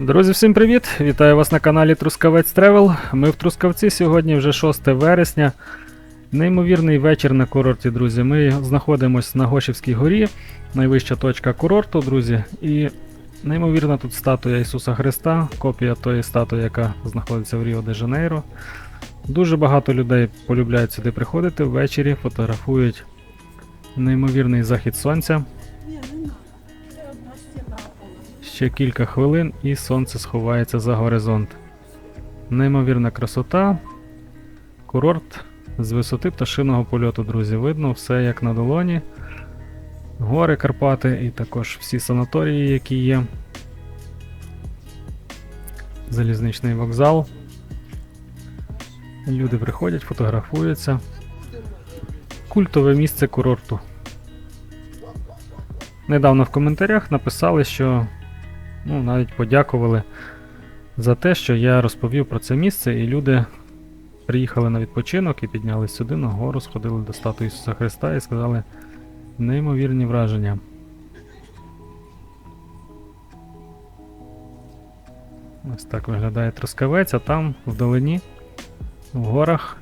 Друзі, всім привіт! Вітаю вас на каналі Трускавець Тревел. Ми в Трускавці сьогодні вже 6 вересня. Неймовірний вечір на курорті, друзі. Ми знаходимося на Гошівській горі, найвища точка курорту, друзі. І неймовірна тут статуя Ісуса Христа, копія тої статуї, яка знаходиться в Ріо де Жанейро. Дуже багато людей полюбляють сюди приходити ввечері, фотографують неймовірний захід сонця. Ще кілька хвилин і сонце сховається за горизонт. Неймовірна красота. Курорт з висоти пташиного польоту, друзі. Видно все як на долоні. Гори Карпати і також всі санаторії, які є. Залізничний вокзал. Люди приходять, фотографуються. Культове місце курорту. Недавно в коментарях написали, що ну, навіть подякували за те, що я розповів про це місце, і люди приїхали на відпочинок і піднялись сюди на гору, сходили до статуї Ісуса Христа і сказали неймовірні враження. Ось так виглядає Трускавець, а там вдалині, в горах,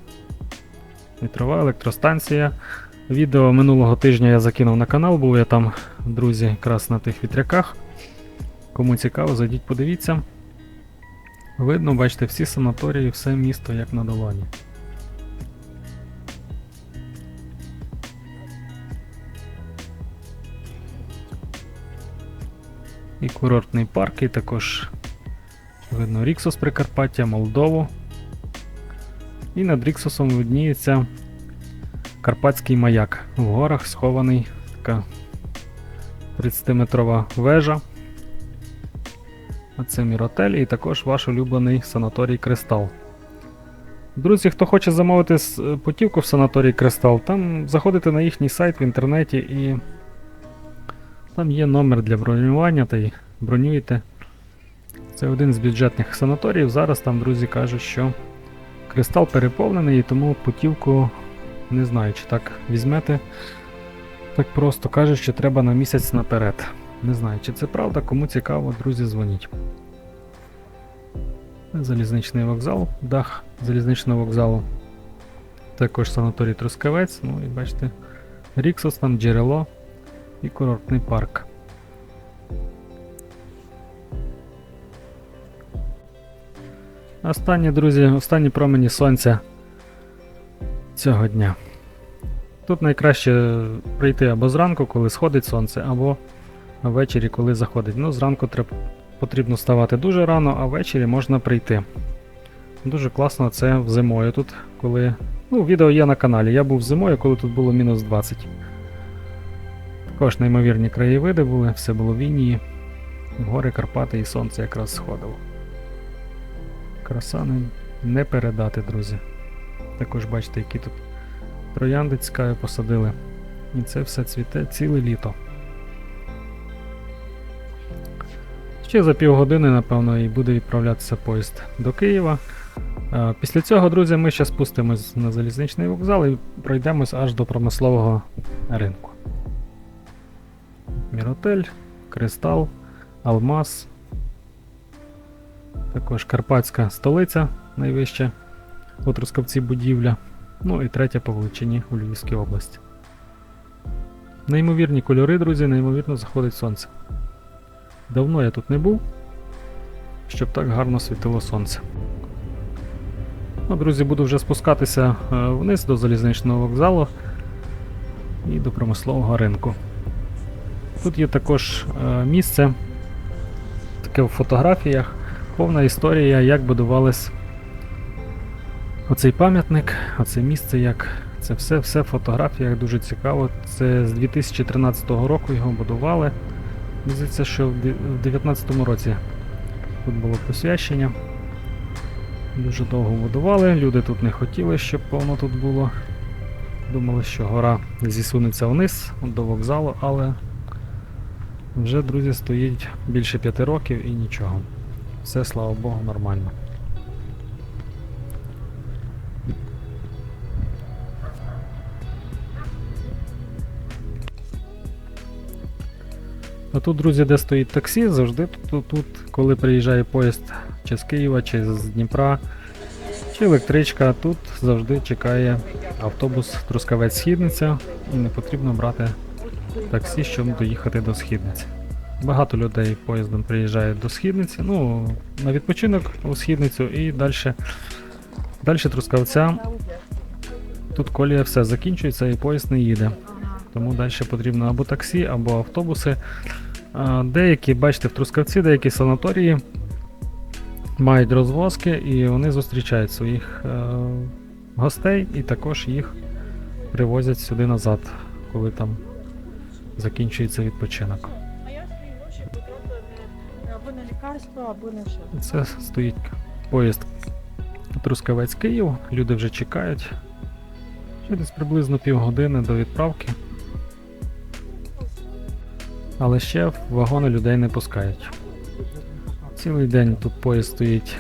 вітрова електростанція. Відео минулого тижня я закинув на канал, був я там, друзі, якраз на тих вітряках. Кому цікаво, зайдіть, подивіться. Видно, бачите, всі санаторії, все місто як на долоні. І курортний парк, і також видно Ріксос Прикарпаття, Молдову. І над Ріксосом видніється Карпатський маяк. В горах схований така 30-метрова вежа. Це Міротель і також ваш улюблений санаторій Кристал. Друзі, хто хоче замовити е, путівку в санаторій Кристал, там заходите на їхній сайт в інтернеті і там є номер для бронювання та й бронюєте. Це один з бюджетних санаторіїв. Зараз там друзі кажуть, що кристал переповнений, і тому путівку не знаю, чи так візьмете. Так просто кажуть, що треба на місяць наперед. Не знаю, чи це правда, кому цікаво, друзі, дзвоніть. Залізничний вокзал, дах залізничного вокзалу. Також санаторій Трускавець, ну і бачите, Ріксос, там джерело і курортний парк. Останні, друзі, останні промені сонця цього дня. Тут найкраще прийти або зранку, коли сходить сонце, або ввечері, коли заходить. Ну, зранку потрібно вставати дуже рано, а ввечері можна прийти. Дуже класно це зимою тут, коли. Ну, відео є на каналі. Я був зимою, коли тут було мінус 20. Також неймовірні краєвиди були, все було в Інії. Гори Карпати і сонце якраз сходило. Краса не, не передати, друзі. Також бачите, які тут троянди цікаві посадили. І це все цвіте ціле літо. Ще за півгодини, напевно, і буде відправлятися поїзд до Києва. Е, Після цього, друзі, ми ще спустимось на залізничний вокзал і пройдемось аж до промислового ринку. Міротель, Кристал, Алмаз. Також Карпатська столиця найвища у Трускавці будівля. Ну і третя по величині у Львівській області. Неймовірні кольори, друзі, неймовірно заходить сонце. Давно я тут не був, щоб так гарно світило сонце. Ну, друзі, буду вже спускатися е, вниз до залізничного вокзалу і до промислового ринку. Тут є також е, місце, таке в фотографіях, повна історія, як будувались оцей пам'ятник, оце місце, як це все, все в фотографіях дуже цікаво. Це з 2013 року його будували. Здається, що в 2019 році тут було посвящення. Дуже довго будували, люди тут не хотіли, щоб повно тут було. Думали, що гора зісунеться вниз до вокзалу, але вже, друзі, стоїть більше п'яти років і нічого. Все, слава Богу, нормально. Тут, друзі, де стоїть таксі, завжди тут, тут, коли приїжджає поїзд чи з Києва, чи з Дніпра, чи електричка, тут завжди чекає автобус Трускавець Східниця і не потрібно брати таксі, щоб доїхати до Східниці. Багато людей поїздом приїжджає до Східниці, ну, на відпочинок у Східницю і далі. Далі Трускавця. Тут колія все закінчується і поїзд не їде. Тому далі потрібно або таксі, або автобуси. Деякі, бачите, в Трускавці, деякі санаторії мають розвозки і вони зустрічають своїх е, гостей і також їх привозять сюди назад, коли там закінчується відпочинок. Або на лікарство, або на що. Це стоїть поїзд Трускавець Київ. Люди вже чекають. Десь приблизно півгодини до відправки. Але ще в вагони людей не пускають. Цілий день тут поїзд стоїть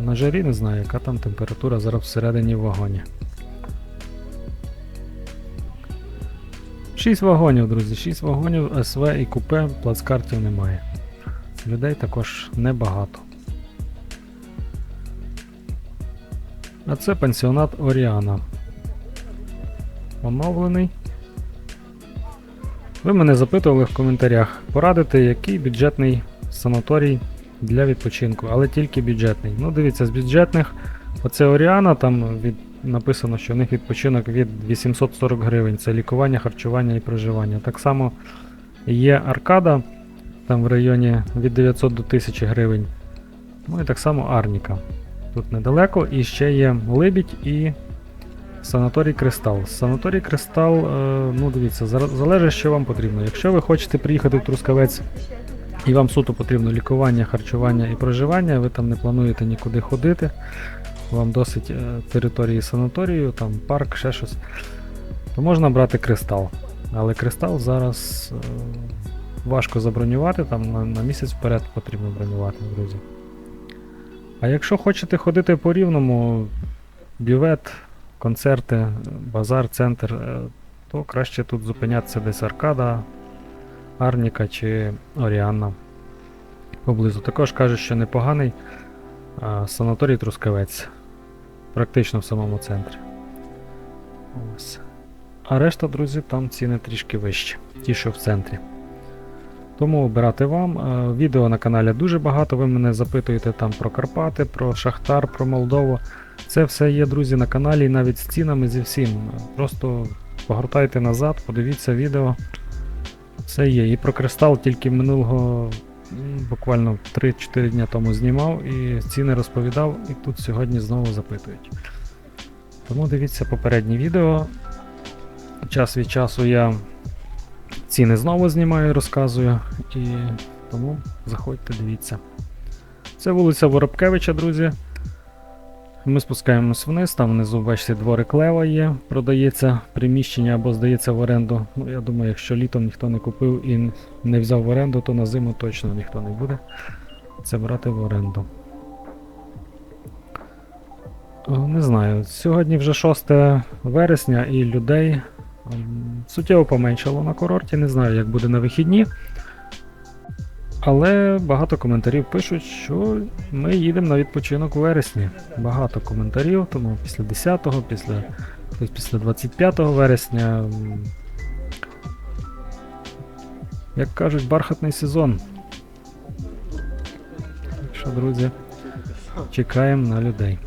на жарі, не знаю, яка там температура зараз всередині в вагоні. Шість вагонів, друзі, шість вагонів СВ і купе, плацкартів немає. Людей також небагато. А це пансіонат Оріана. Оновлений. Ви мене запитували в коментарях порадити, який бюджетний санаторій для відпочинку, але тільки бюджетний. Ну, дивіться, з бюджетних, оце Оріана, там від, написано, що у них відпочинок від 840 гривень. Це лікування, харчування і проживання. Так само є Аркада, там в районі від 900 до 1000 гривень. Ну і так само Арніка. Тут недалеко. І ще є Либідь і санаторій Кристал. Санаторій Кристал, е, ну дивіться, залежить, що вам потрібно. Якщо ви хочете приїхати в Трускавець і вам суто потрібно лікування, харчування і проживання, ви там не плануєте нікуди ходити. Вам досить е, території санаторію, там парк, ще щось, то можна брати кристал. Але кристал зараз е, важко забронювати, там на, місяць вперед потрібно бронювати, друзі. А якщо хочете ходити по рівному, бювет, концерти, базар, центр, е, то краще тут зупинятися десь Аркада, Арніка чи Оріанна поблизу. Також кажуть, що непоганий санаторій Трускавець. Практично в самому центрі. Ось. А решта, друзі, там ціни трішки вищі, ті, що в центрі. Тому обирати вам. Е, Відео на каналі дуже багато. Ви мене запитуєте там про Карпати, про Шахтар, про Молдову. Це все є, друзі, на каналі, навіть з цінами зі всім. Просто погортайте назад, подивіться відео. Все є. І про кристал тільки минулого буквально 3-4 дня тому знімав і ціни розповідав, і тут сьогодні знову запитують. Тому дивіться попереднє відео. Час від часу я ціни знову знімаю розказую. І тому заходьте, дивіться. Це вулиця Воробкевича, друзі. Ми спускаємось вниз, там внизу, бачите, дворик Лева є, продається приміщення або здається в оренду. Ну, я думаю, якщо літом ніхто не купив і не взяв в оренду, то на зиму точно ніхто не буде це брати в оренду. Не знаю, сьогодні вже 6 вересня і людей суттєво поменшало на курорті. Не знаю, як буде на вихідні. Але багато коментарів пишуть, що ми їдемо на відпочинок у вересні. Багато коментарів, тому після 10-го, після, після 25 вересня. Як кажуть, бархатний сезон. Так що, друзі, чекаємо на людей.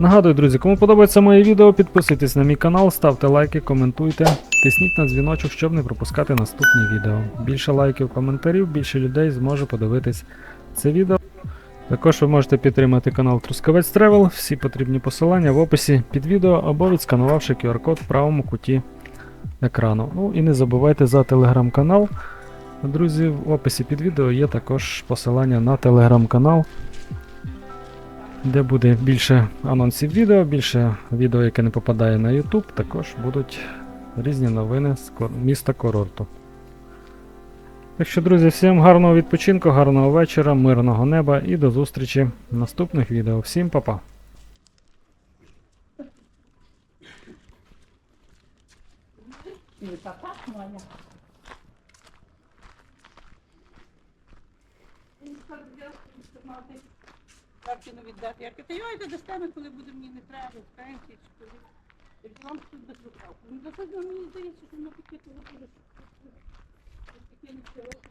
Нагадую, друзі, кому подобається моє відео, підписуйтесь на мій канал, ставте лайки, коментуйте, тисніть на дзвіночок, щоб не пропускати наступні відео. Більше лайків, коментарів, більше людей зможе подивитись це відео. Також ви можете підтримати канал Трускавець Тревел, всі потрібні посилання в описі під відео або відсканувавши QR-код в правому куті екрану. Ну і не забувайте за телеграм-канал. Друзі, в описі під відео є також посилання на телеграм-канал де буде більше анонсів відео, більше відео, яке не попадає на YouTube, також будуть різні новини з міста Курорту. Так що, друзі, всім гарного відпочинку, гарного вечора, мирного неба і до зустрічі в наступних відео. Всім па-па! Перед дядьком Харкіну віддати. Я кажу, та йойде дасте, коли буде мені не треба, в пенсії чи коли. Я кажу, вам тут без рукавку. Ну, до мені здається, що воно таке того, що таке нічого.